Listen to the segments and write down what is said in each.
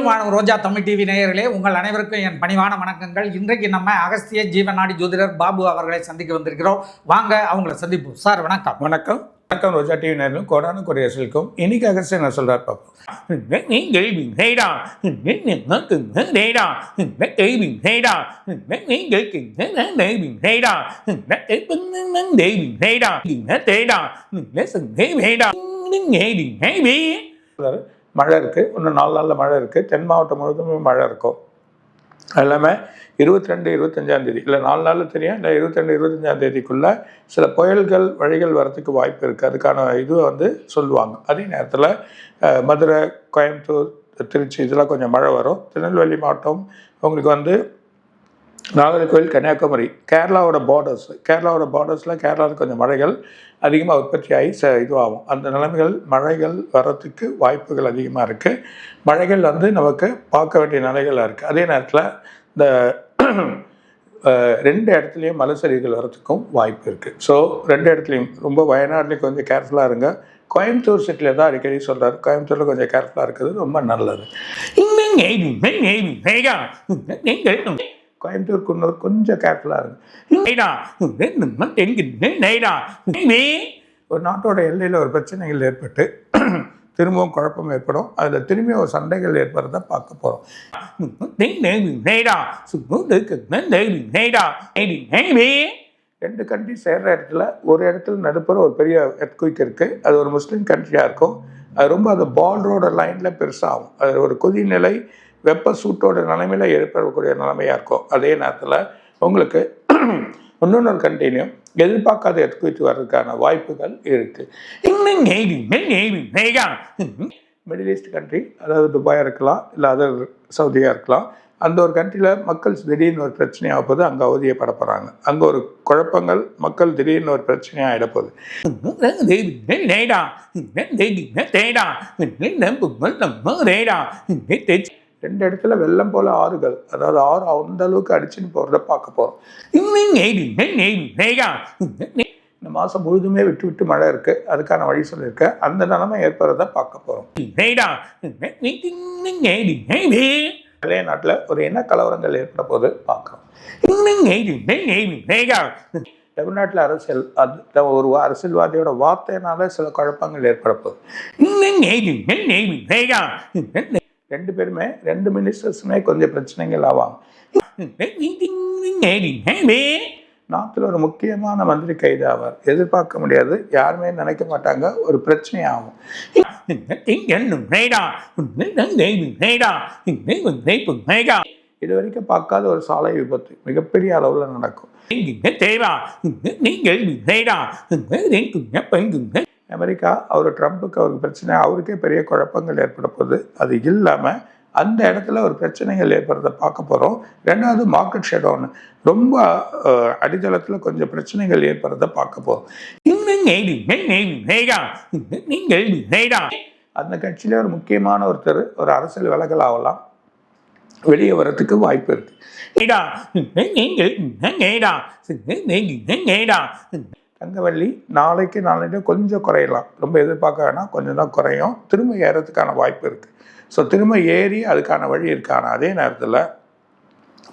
மேலும் வாழும் ரோஜா தமிழ் டிவி நேயர்களே உங்கள் அனைவருக்கும் என் பணிவான வணக்கங்கள் இன்றைக்கு நம்ம அகஸ்திய ஜீவநாடி ஜோதிடர் பாபு அவர்களை சந்திக்க வந்திருக்கிறோம் வாங்க அவங்கள சந்திப்போம் சார் வணக்கம் வணக்கம் வணக்கம் ரோஜா டிவி நேரிலும் கோடான கொரியர்ஸுக்கும் இன்னைக்கு அகஸ்திய நான் சொல்றாரு பார்ப்போம் நீங்கள் விதைடா நமக்கு விதைடா தேவி நீங்கள் தேடா மழை இருக்குது இன்னும் நாலு நாளில் மழை இருக்குது தென் மாவட்டம் முழுவதும் மழை இருக்கும். அது எல்லாமே இருபத்தி ரெண்டு இருபத்தஞ்சாந்தேதி இல்லை நாலு நாளில் தெரியும். இல்லை இருபத்தி ரெண்டு இருபத்தஞ்சாந்தேதிக்குள்ளே சில புயல்கள் வழிகள் வரத்துக்கு வாய்ப்பு இருக்குது அதுக்கான இதுவை வந்து சொல்லுவாங்க. அதே நேரத்தில் மதுரை கோயம்புத்தூர் திருச்சி இதெல்லாம் கொஞ்சம் மழை வரும். திருநெல்வேலி மாவட்டம் உங்களுக்கு வந்து நாகர்கோவில் கன்னியாகுமரி கேரளாவோட பார்டர்ஸ் கேரளாவோட பார்டர்ஸில் கேரளாவில் கொஞ்சம் மழைகள் அதிகமாக உற்பத்தி ஆகி ச இதுவாகும். அந்த நிலைமைகள் மழைகள் வரத்துக்கு வாய்ப்புகள் அதிகமாக இருக்குது மழைகள் வந்து நமக்கு பார்க்க வேண்டிய நிலைகளாக இருக்குது அதே நேரத்தில் இந்த ரெண்டு இடத்துலையும் மலைச்சரிவுகள் வரத்துக்கும் வாய்ப்பு இருக்குது ஸோ ரெண்டு இடத்துலையும் ரொம்ப வயநாட்லேயும் கொஞ்சம் கேர்ஃபுல்லாக இருங்க. கோயம்புத்தூர் சிட்டியில் தான் அடிக்கடி சொல்கிறாரு கோயம்புத்தூரில் கொஞ்சம் கேர்ஃபுல்லாக இருக்கிறது ரொம்ப நல்லது. கோயம்புத்தூர் குன்னூர் கொஞ்சம் கேர்ஃபுல்லாக இருங்க. ஒரு நாட்டோட எல்லையில் ஒரு பிரச்சனைகள் ஏற்பட்டு திரும்பவும் குழப்பம் ஏற்படும். அதில் திரும்பி ஒரு சண்டைகள் ஏற்படுறத பார்க்க போகிறோம் ரெண்டு கண்ட்ரி சேர்ற இடத்துல ஒரு இடத்துல நடுப்புற ஒரு பெரிய எர்த்குயிக் இருக்குது அது ஒரு முஸ்லீம் கண்ட்ரியாக இருக்கும். அது ரொம்ப அந்த பார்டரோட லைனில் பெருசாகும் அது ஒரு கொதிநிலை வெப்ப சூட்டோட நிலைமையில் ஏற்படக்கூடிய நிலைமையாக இருக்கும் அதே நேரத்தில் உங்களுக்கு இன்னொன்று கண்டினியூ எதிர்பார்க்காத எர்த்குயிக் வர்றதுக்கான வாய்ப்புகள் இருக்குது மிடில் ஈஸ்ட் கண்ட்ரி அதாவது துபாயாக இருக்கலாம் இல்லை அதர் சவுதியாக இருக்கலாம் அந்த ஒரு கண்ட்ரியில் மக்கள் திடீர்னு ஒரு பிரச்சனையாக போது அங்கே அவதியப்பட போகிறாங்க அங்கே ஒரு குழப்பங்கள் மக்கள் திடீர்னு ஒரு பிரச்சனையாக ஆகிடப்போகுது ரெண்டு இடத்துல வெள்ளம் போல ஆறுகள். அதாவது ஆறு அந்த அளவுக்கு அடிச்சுன்னு போகிறத பார்க்க போகிறோம் இந்த மாதம் முழுதுமே விட்டு விட்டு மழை இருக்குது அதுக்கான வழி சொல்லியிருக்கேன் அந்த நிலைமை ஏற்படுறத பார்க்க போகிறோம் பழைய நாட்டில் ஒரு என்ன கலவரங்கள் ஏற்பட போது பார்க்குறோம். தமிழ்நாட்டில் அரசியல் அது ஒரு அரசியல்வாதியோட வார்த்தையினால சில குழப்பங்கள் ஏற்பட போகுது. ரெண்டு பேருமே ரெண்டு மினிஸ்டர்ஸுமே கொஞ்சம் பிரச்சனைகள் ஆவாங்க. நாட்டில் ஒரு முக்கியமான மந்திரி கைது ஆவார். எதிர்பார்க்க முடியாது. யாருமே நினைக்க மாட்டாங்க. ஒரு பிரச்சனை ஆகும் இது வரைக்கும் பார்க்காத ஒரு சாலை விபத்து. மிகப்பெரிய அளவில் நடக்கும். அமெரிக்கா அவர் ட்ரம்ப்புக்கு அவருக்கு பிரச்சனை அவருக்கே பெரிய குழப்பங்கள் ஏற்பட போகுது. அது இல்லாமல் அந்த இடத்துல ஒரு பிரச்சனைகள் ஏற்படுறத பார்க்க போகிறோம் ரெண்டாவது மார்க்கெட் ஷெடவுன் ரொம்ப அடித்தளத்தில் கொஞ்சம் பிரச்சனைகள் ஏற்படுறத பார்க்க போகிறோம் அந்த கட்சியில ஒரு முக்கியமான ஒருத்தர் ஒரு அரசியல் விலகல் ஆகலாம். வெளியே வர்றதுக்கு வாய்ப்பு இருக்கு. தங்கவள்ளி நாளைக்கு நாளைக்கு கொஞ்சம் குறையலாம் ரொம்ப எதிர்பார்க்க வேணாம் கொஞ்சம் தான் குறையும் திரும்ப ஏறத்துக்கான வாய்ப்பு இருக்குது ஸோ திரும்ப ஏறி அதுக்கான வழி இருக்கான அதே நேரத்தில்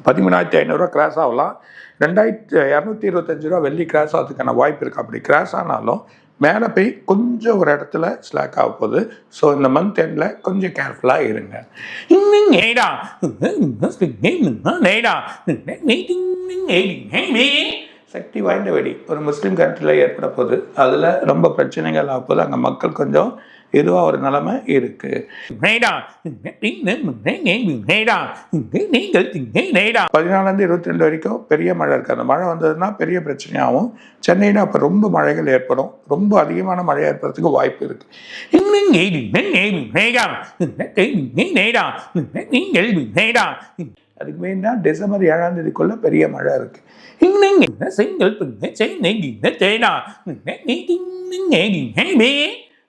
பதிமூணாயிரத்தி ஐநூறுரூவா கிராஸ் ஆகலாம் ரெண்டாயிரத்தி இரநூத்தி இருபத்தஞ்சு ரூபா வெள்ளி கிராஸ் ஆகிறதுக்கான வாய்ப்பு இருக்குது அப்படி கிராஸ் ஆனாலும் மேலே போய் கொஞ்சம் ஒரு இடத்துல ஸ்லாக் ஆக போகுது ஸோ இந்த மந்த் எண்டில் கொஞ்சம் கேர்ஃபுல்லாக இருங்க நெய்டா நெய்டா சக்தி வாய்ந்த வெடி. ஒரு முஸ்லீம் கண்ட்ரியில் ஏற்பட போகுது அதில் ரொம்ப பிரச்சனைகள் ஆக போகுது அங்கே மக்கள் கொஞ்சம் இதுவாக ஒரு நிலைமை இருக்குது பதினாலேருந்து இருபத்தி ரெண்டு வரைக்கும் பெரிய மழை இருக்குது அந்த மழை வந்ததுன்னா பெரிய பிரச்சனையாகும். சென்னையில் அப்போ ரொம்ப மழைகள் ஏற்படும். ரொம்ப அதிகமான மழை ஏற்படுறதுக்கு வாய்ப்பு இருக்குது அதுக்கு மெயினா டிசம்பர் ஏழாம் தேதிக்குள்ள பெரிய மழை இருக்கு.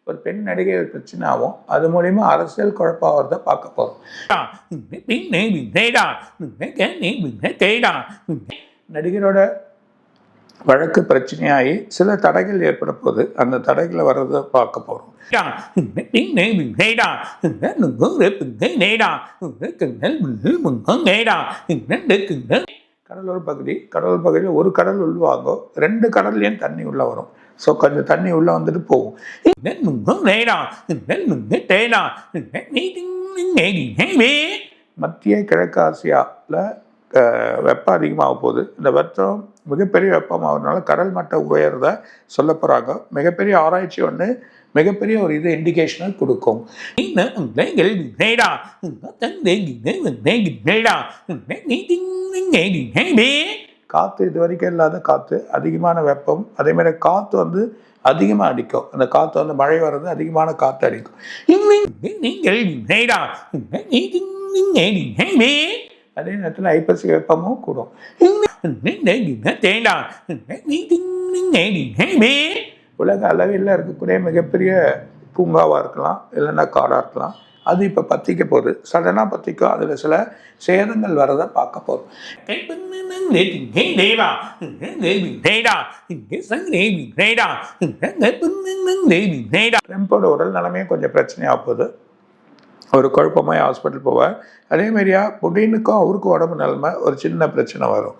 ஒரு பெண் நடிகை பிரச்சனாவும் அது மூலயமா அரசியல் குழப்பம் ஆகிறத பார்க்க போறோம். நடிகரோட வழக்கு பிரச்சனையாகி சில தடைகள் ஏற்பட போகுது அந்த தடைகளை வர்றதை பார்க்க போகிறோம் கடலோர பகுதி கடலோர பகுதியில் ஒரு கடல் உள்வாங்கோ ரெண்டு கடல்லையும் தண்ணி உள்ளே வரும் ஸோ கொஞ்சம் தண்ணி உள்ளே வந்துட்டு போகும் மத்திய கிழக்கு ஆசியாவில் வெப்பம் அதிகமாக போகுது. இந்த வெப்பம் மிகப்பெரிய வெப்பமாகறதுனால கடல் மட்டம் உயர்த சொல்ல போகிறாங்க மிகப்பெரிய ஆராய்ச்சி ஒன்று மிகப்பெரிய ஒரு இது இண்டிகேஷனை கொடுக்கும். காற்று இது வரைக்கும் இல்லாத காற்று அதிகமான வெப்பம் அதேமாதிரி காற்று வந்து அதிகமாக அடிக்கும். அந்த காற்று வந்து மழை வர்றது அதிகமான காற்று அடிக்கும். நீங்கள் அதே நேரத்தில் ஐப்பசி வெப்பமும் கூடும் உலக அளவில் இருக்கக்கூடிய மிகப்பெரிய பூங்காவாக இருக்கலாம் இல்லைன்னா காடாக இருக்கலாம் அது இப்போ பற்றிக்க போகுது சடனாக பற்றிக்கும் அதில் சில சேதங்கள் வரதை பார்க்க போகிறோம் ட்ரம்போட உடல் நிலைமையும் கொஞ்சம் பிரச்சனையாக போகுது ஒரு குழப்பமாய் ஹாஸ்பிட்டல் போவார். அதே மாதிரியா புடினுக்கும் அவருக்கும் உடம்பு நிலைமை ஒரு சின்ன பிரச்சனை வரும்.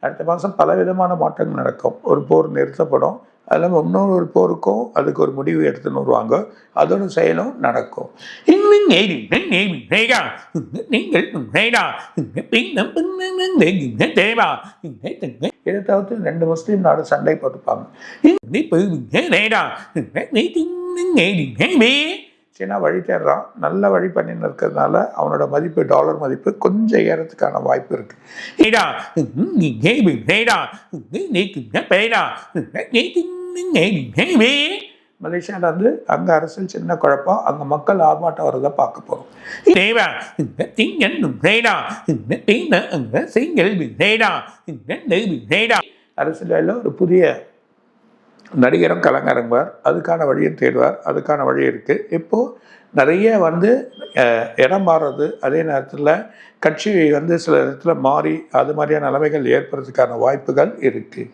அடுத்த மாதம் பல விதமான மாற்றங்கள் நடக்கும். ஒரு போர் நிறுத்தப்படும். அதில் இன்னொரு ஒரு போருக்கும் அதுக்கு ஒரு முடிவு எடுத்துன்னு வருவாங்க அதோட செயலும் நடக்கும். நீங்கள் தேவா இதை தவிர்த்து ரெண்டு முஸ்லீம் நாடு சண்டை போட்டுப்பாங்க. சீனா வழி தேடுறான். நல்ல வழி பண்ணின்னு இருக்கிறதுனால அவனோட மதிப்பு டாலர் மதிப்பு கொஞ்சம் ஏறதுக்கான வாய்ப்பு இருக்குது மலேசியாவில் வந்து அங்கே அரசியல் சின்ன குழப்பம் அங்கே மக்கள் ஆர்ப்பாட்டம் வரதை பார்க்க போகிறோம் nó nó tiếng nghĩ mình thế đà nhánh để mình thế đà அரசியலில் ஒரு புதிய நடிகரும் கலங்கரங்குவார் அதுக்கான வழியும் தேடுவார் அதுக்கான வழி இருக்குது இப்போது நிறைய வந்து இடம் மாறுறது அதே நேரத்தில் கட்சி வந்து சில இடத்துல மாறி அது மாதிரியான நிலைமைகள் ஏற்படுறதுக்கான வாய்ப்புகள் இருக்குது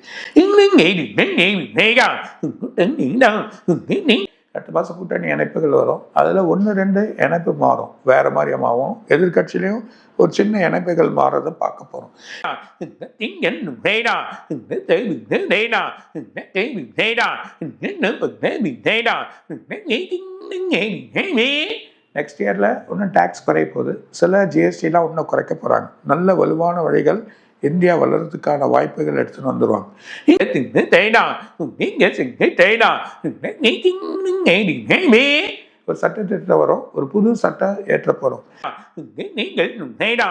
எட்டு மாதம் கூட்டணி இணைப்புகள் வரும் அதில் ஒன்று ரெண்டு இணைப்பு மாறும் வேறு மாதிரியமாகவும் எதிர்கட்சியிலையும் ஒரு சின்ன இணைப்புகள் மாறுறதை பார்க்க போகிறோம் நெக்ஸ்ட் இயரில் ஒன்றும் டேக்ஸ் குறைய போகுது சில ஜிஎஸ்டிலாம் ஒன்றும் குறைக்க போகிறாங்க நல்ல வலுவான வழிகள் இந்தியா வளர்றதுக்கான வாய்ப்புகள் எடுத்துன்னு வந்துடுவாங்க ஒரு சட்டத்திட்டத்தில் வரும் ஒரு புது சட்டம் ஏற்ற போகிறோம் நீங்கள் நேடா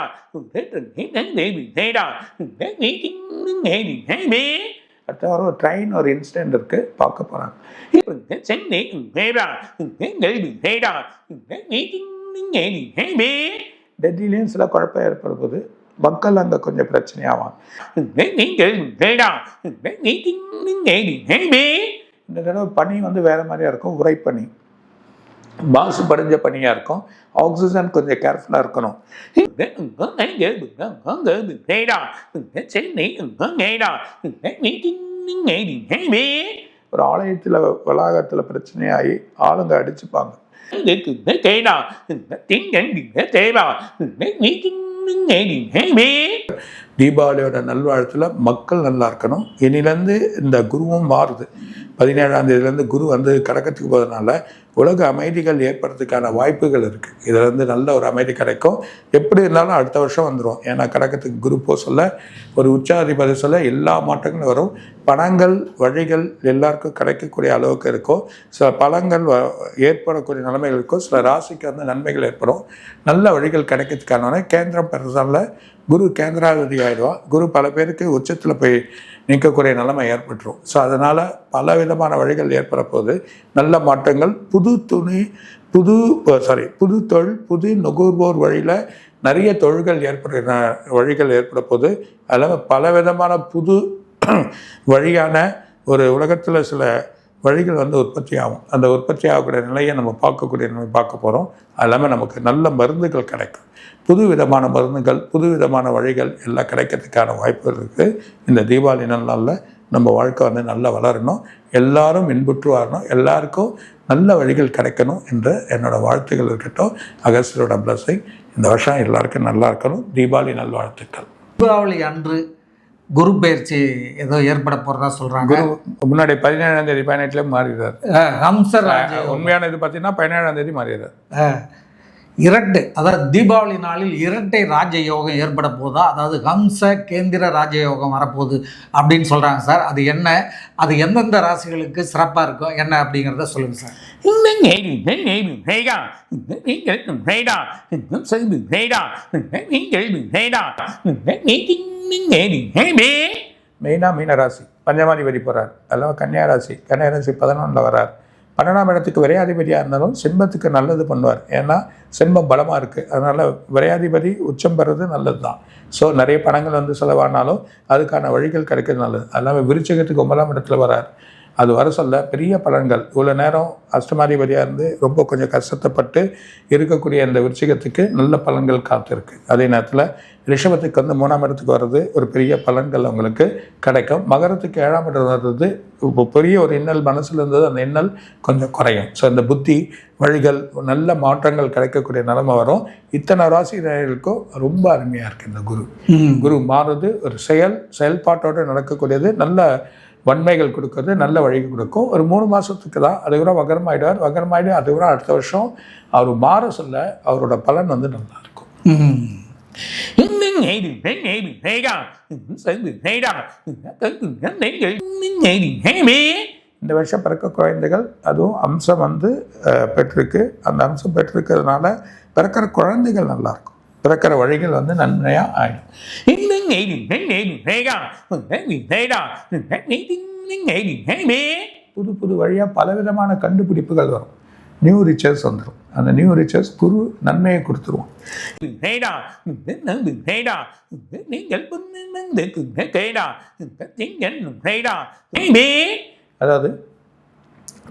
நேடா நீங்கள் அடுத்த வாரம் ட்ரெயின் ஒரு இன்சிடென்ட் இருக்கு பார்க்க போறாங்க சென்னை டெல்லியிலையும் சில குழப்பம் ஏற்பட மக்கள் அங்கே கொஞ்சம் பிரச்சனையாவான் இந்த தடவை பணி வந்து வேற மாதிரியா இருக்கும் உரை பணி மாசு படைஞ்ச பணியாக இருக்கும் ஆக்சிஜன் கொஞ்சம் கேர்ஃபுல்லாக இருக்கணும் ஒரு ஆலயத்தில் வளாகத்தில் பிரச்சனையாகி ஆளுங்க அடிச்சுப்பாங்க தீபாவளியோட நல்வாழ்த்தில் மக்கள் நல்லா இருக்கணும் இனிலேருந்து இந்த குருவும் மாறுது பதினேழாம் தேதியிலேருந்து குரு வந்து கடக்கத்துக்கு போகிறதுனால உலக அமைதிகள் ஏற்படுறதுக்கான வாய்ப்புகள் இருக்குது இதிலேருந்து நல்ல ஒரு அமைதி கிடைக்கும். எப்படி இருந்தாலும் அடுத்த வருஷம் வந்துடும் ஏன்னா கடக்கத்துக்கு குரு போக சொல்ல ஒரு உச்சாதிபதி சொல்ல எல்லா மாற்றங்களும் வரும். பணங்கள் வழிகள் எல்லாருக்கும் கிடைக்கக்கூடிய அளவுக்கு இருக்கும். சில பழங்கள் வ- ஏற்படக்கூடிய நிலைமைகள் இருக்கும். சில ராசிக்கு வந்து நன்மைகள் ஏற்படும். நல்ல வழிகள் கிடைக்கிறதுக்கான கேந்திரம் பெறதால குரு கேந்திராதிபதி ஆகிடுவான் குரு பல பேருக்கு உச்சத்தில் போய் நிற்கக்கூடிய நிலைமை ஏற்பட்டுரும். ஸோ அதனால் பல விதமான வழிகள் ஏற்பட போது நல்ல மாற்றங்கள் புது துணி புது சாரி புது தொழில் புது நுகர்வோர் வழியில் நிறைய தொழில்கள் ஏற்படுகிற வழிகள் ஏற்பட போது அதில் பல விதமான புது வழியான ஒரு உலகத்தில் சில வழிகள் வந்து உற்பத்தி ஆகும். அந்த உற்பத்தி ஆகக்கூடிய நிலையை நம்ம பார்க்கக்கூடிய நிலை பார்க்க போகிறோம் அது இல்லாமல் நமக்கு நல்ல மருந்துகள் கிடைக்கும். புது விதமான மருந்துகள் புது விதமான வழிகள் எல்லாம் கிடைக்கிறதுக்கான வாய்ப்புகள் இருக்குது இந்த தீபாவளி நாளில் நம்ம வாழ்க்கை வந்து நல்லா வளரணும். எல்லாரும் இன்புற்று வரணும் எல்லாருக்கும் நல்ல வழிகள் கிடைக்கணும் என்று என்னோட வாழ்த்துக்கள் இருக்கட்டும். அகஸ்டரோட பிளஸிங் இந்த வருஷம் எல்லாருக்கும் நல்லா இருக்கணும். தீபாவளி நல்வாழ்த்துக்கள். தீபாவளி அன்று குரு பயிற்சி ஏதோ ஏற்பட போறதா சொல்றாங்க. குரு முன்னாடி பதினேழாம் தேதி பதினெட்டுல மாறிடுறாரு. ஹம்சர் உண்மையான இது பார்த்தீங்கன்னா பதினேழாம் தேதி மாறிடுறாரு. இரட்டு அதாவது தீபாவளி நாளில் இரட்டை ராஜயோகம் ஏற்பட போதா? அதாவது ஹம்ச கேந்திர ராஜயோகம் வரப்போகுது அப்படின்னு சொல்கிறாங்க சார். அது என்ன? அது எந்தெந்த ராசிகளுக்கு சிறப்பாக இருக்கும் என்ன அப்படிங்கிறத சொல்லுங்க சார். மெயினாக மீன ராசி. பஞ்சமாதிபதி போகிறார் அல்லவா கன்னியா ராசி பதினொன்றில் வரார். பன்னெண்டாம் இடத்துக்கு விரையாதிபதியாக இருந்தாலும் சிம்மத்துக்கு நல்லது பண்ணுவார். ஏன்னா சிம்மம் பலமாக இருக்குது அதனால் விரையாதிபதி உச்சம் பெறது நல்லது தான் ஸோ நிறைய பணங்கள் வந்து செலவானாலும் அதுக்கான வழிகள் கிடைக்கிறது நல்லது. அது விருச்சகத்துக்கு ஒன்பதாம் இடத்துல வரார். அது வர சொல்ல பெரிய பலன்கள். இவ்வளோ நேரம் அஷ்டமாதிபதியாக இருந்து ரொம்ப கொஞ்சம் கஷ்டப்பட்டு இருக்கக்கூடிய இந்த விருச்சிகத்துக்கு நல்ல பலன்கள் காத்திருக்கு. அதே நேரத்தில் ரிஷபத்துக்கு வந்து மூணாம் இடத்துக்கு வர்றது ஒரு பெரிய பலன்கள் உங்களுக்கு கிடைக்கும். மகரத்துக்கு ஏழாம் இடம் வர்றது இப்போ பெரிய ஒரு இன்னல் மனசில் இருந்தது அந்த இன்னல் கொஞ்சம் குறையும். ஸோ இந்த புத்தி வழிகள் நல்ல மாற்றங்கள் கிடைக்கக்கூடிய நிலைமை வரும். இத்தனை ராசிகளுக்கும் ரொம்ப அருமையாக இருக்குது இந்த குரு. குரு மாறுது ஒரு செயல் செயல்பாட்டோடு நடக்கக்கூடியது நல்ல வன்மைகள் கொடுக்கறது நல்ல வழிகள் கொடுக்கும். ஒரு மூணு மாதத்துக்கு தான் அதுக்கப்புறம் வகரமாயிடுவார் வகரமாயிடு அதுக்கப்புறம் அடுத்த வருஷம் அவர் மாற சொல்ல அவரோட பலன் வந்து நல்லா இருக்கும். இந்த வருஷம் பிறக்க குழந்தைகள் அதுவும் அம்சம் வந்து பெற்றிருக்கு. அந்த அம்சம் பெற்றிருக்கிறதுனால பிறக்கிற குழந்தைகள் நல்லா இருக்கும். பிறக்கிற வழிகள் வந்து நன்மையாக ஆயிடும். புது புது வழியாக பலவிதமான கண்டுபிடிப்புகள் வரும் நியூ ரிச்சர்ஸ் வந்துடும் அந்த நியூ ரிச்சர்ஸ் குரு நன்மையை கொடுத்துருவோம் அதாவது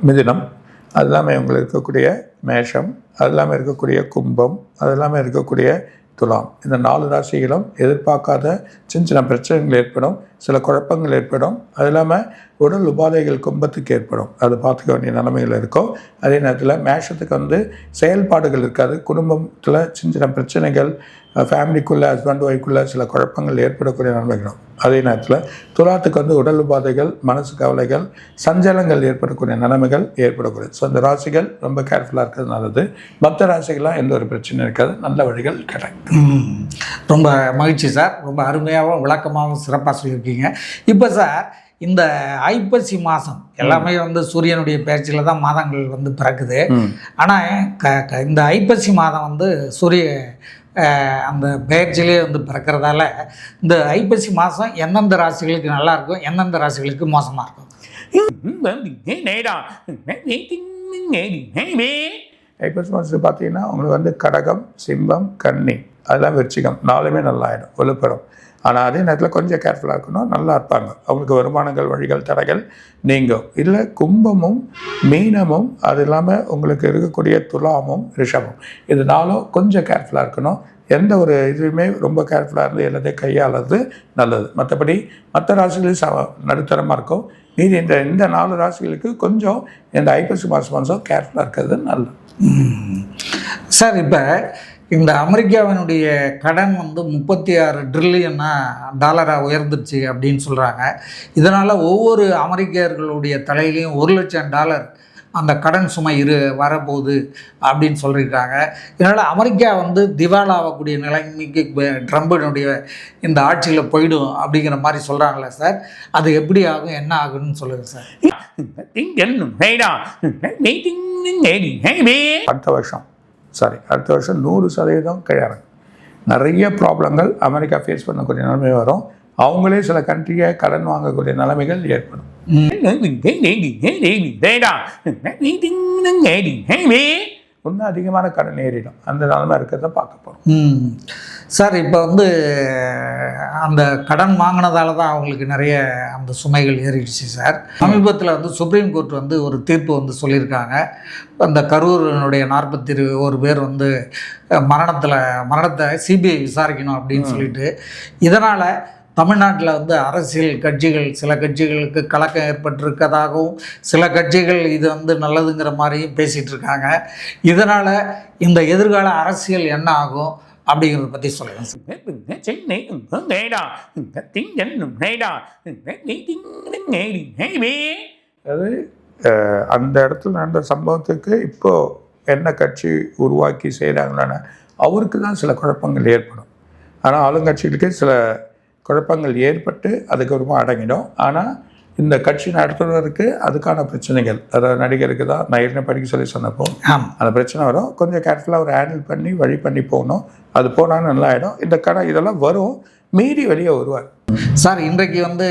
மிதுனம் அது இல்லாமல் இவங்களுக்கு இருக்கக்கூடிய மேஷம் அது இல்லாமல் இருக்கக்கூடிய கும்பம் அது இல்லாமல் இருக்கக்கூடிய துலாம். இந்த நாலு ராசிகளும் எதிர்பார்க்காத சின்ன சின்ன பிரச்சனைகள் ஏற்படும் சில குழப்பங்கள் ஏற்படும். அது இல்லாமல் உடல் உபாதைகள் கும்பத்துக்கு ஏற்படும். அது பார்த்துக்க வேண்டிய நிலைமைகள் இருக்கும். அதே நேரத்தில் மேஷத்துக்கு வந்து செயல்பாடுகள் இருக்காது. குடும்பத்தில் சின்ன சின்ன பிரச்சனைகள் ஃபேமிலிக்குள்ளே ஹஸ்பண்ட் ஒய்ஃப்குள்ளே சில குழப்பங்கள் ஏற்படக்கூடிய நிலைமைகளும் அதே நேரத்தில் துலாத்துக்கு வந்து உடல் உபாதைகள் மனசு கவலைகள் சஞ்சலங்கள் ஏற்படக்கூடிய நிலைமைகள் ஏற்படக்கூடியது ஸோ இந்த ராசிகள் ரொம்ப கேர்ஃபுல்லாக இருக்கிறது நல்லது. மற்ற ராசிகள்லாம் எந்த ஒரு பிரச்சனையும் இருக்காது. நல்ல வழிகள் கிடைக்கும். ரொம்ப மகிழ்ச்சி சார். ரொம்ப அருமையாகவும் விளக்கமாகவும் சிறப்பாக சொல்லியிருக்கீங்க. இப்போ சார் இந்த ஐப்பசி மாதம் எல்லாமே வந்து சூரியனுடைய பயிற்சியில் தான் மாதங்கள் வந்து பிறக்குது. ஆனால் க இந்த ஐப்பசி மாதம் வந்து சூரிய அந்த பெயர்ச்சிலே வந்து பிறக்கிறதால இந்த ஐப்பசி மாதம் எந்தெந்த ராசிகளுக்கு நல்லா இருக்கும் எந்தெந்த ராசிகளுக்கு மோசமாக இருக்கும்? ஐப்பசி மாதத்துக்கு பார்த்தீங்கன்னா உங்களுக்கு வந்து கடகம் சிம்மம் கன்னி. அதெல்லாம் விருச்சிகம் நாலுமே நல்லாயிடும். வலுப்பெறும். ஆனால் அதே நேரத்தில் கொஞ்சம் கேர்ஃபுல்லாக இருக்கணும். நல்லா இருப்பாங்க. அவங்களுக்கு வருமானங்கள் வழிகள் தடைகள் நீங்கும். இல்லை கும்பமும் மீனமும் அது இல்லாமல் உங்களுக்கு இருக்கக்கூடிய துலாமும் ரிஷபம் இது நாளும் கொஞ்சம் கேர்ஃபுல்லாக இருக்கணும். எந்த ஒரு இதுவுமே ரொம்ப கேர்ஃபுல்லாக இருந்து எல்லாத்தையும் கையாளுறது நல்லது. மற்றபடி மற்ற ராசிகளும் ச நடுத்தரமாக இருக்கும். மீதி இந்த இந்த நாலு ராசிகளுக்கு கொஞ்சம் இந்த ஐப்பசி மாதம் மாதம் கேர்ஃபுல்லாக இருக்கிறது நல்லது. சார் இப்போ இந்த அமெரிக்காவினுடைய கடன் வந்து முப்பத்தி ஆறு ட்ரில்லியனா டாலராக உயர்ந்துருச்சு அப்படின்னு சொல்கிறாங்க இதனால் ஒவ்வொரு அமெரிக்கர்களுடைய தலையிலையும் ஒரு லட்சம் டாலர் அந்த கடன் சுமை இரு வரப்போகுது அப்படின்னு சொல்லியிருக்காங்க. இதனால் அமெரிக்கா வந்து திவாலாகக்கூடிய நிலைமைக்கு ட்ரம்பினுடைய இந்த ஆட்சியில் போயிடும் அப்படிங்கிற மாதிரி சொல்கிறாங்களே சார். அது எப்படி ஆகும் என்ன ஆகுன்னு சொல்லுங்கள் சார். அடுத்த வருஷம். சாரி அடுத்த வருஷம் நூறு சதவீதம் கிடையாது நிறைய ப்ராப்ளங்கள் அமெரிக்கா ஃபேஸ் பண்ணக்கூடிய நிலைமை வரும் அவங்களே சில கண்ட்ரியை கடன் வாங்கக்கூடிய நிலைமைகள் ஏற்படும் இன்னும் அதிகமான கடன் ஏறிடும். அந்த நிலமை இருக்கிறத பார்க்க போகிறோம் சார் இப்போ வந்து அந்த கடன் வாங்கினதால தான் அவங்களுக்கு நிறைய அந்த சுமைகள் ஏறிடுச்சு சார். சமீபத்தில் வந்து சுப்ரீம் கோர்ட் வந்து ஒரு தீர்ப்பு வந்து சொல்லியிருக்காங்க. அந்த கரூரினுடைய நாற்பத்தி ஒரு பேர் வந்து மரணத்தில் மரணத்தை சிபிஐ விசாரிக்கணும் அப்படின்னு சொல்லிட்டு. இதனால் தமிழ்நாட்டில் வந்து அரசியல் கட்சிகள் சில கட்சிகளுக்கு கலக்கம் ஏற்பட்டிருக்கதாகவும் சில கட்சிகள் இது வந்து நல்லதுங்கிற மாதிரியும் பேசிகிட்டு இருக்காங்க. இதனால் இந்த எதிர்கால அரசியல் என்ன ஆகும் அப்படிங்கிறத பற்றி சொல்லுங்கள் சார். சென்னை அஹ், அந்த இடத்துல நடந்த சம்பவத்துக்கு இப்போ என்ன கட்சி உருவாக்கி செய்கிறாங்கன்னு அவருக்கு தான் சில குழப்பங்கள் ஏற்படும். ஆனால் ஆளுங்கட்சிகளுக்கு சில குழப்பங்கள் ஏற்பட்டு அதுக்கப்புறமா அடங்கிடும். ஆனால் இந்த கட்சி நடத்துவதற்கு அதுக்கான பிரச்சனைகள் அதாவது நடிகருக்கு தான் நான் ஏற்கனவே படிக்க சொல்லி சொன்னப்போ ஆமாம் அந்த பிரச்சனை வரும். கொஞ்சம் கேர்ஃபுல்லாக ஒரு ஹேண்டில் பண்ணி வழி பண்ணி போகணும். அது போனாலும் நல்லா ஆகிடும் இந்த கடை இதெல்லாம் வரும். மீறி வெளியே வருவார். சார் இன்றைக்கு வந்து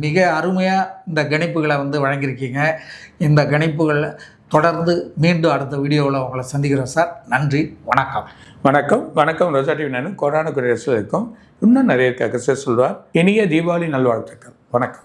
மிக அருமையாக இந்த கணிப்புகளை வந்து வழங்கியிருக்கீங்க. இந்த கணிப்புகள் தொடர்ந்து மீண்டும் அடுத்த வீடியோவில் உங்களை சந்திக்கிறோம் சார். நன்றி வணக்கம். வணக்கம். வணக்கம். ரோஜா டிவி நானும் கொரோனா குடியரசில் இருக்கும் இன்னும் நிறைய இருக்க சொல்வார். இனிய தீபாவளி நல்வாழ்த்துக்கள். வணக்கம்.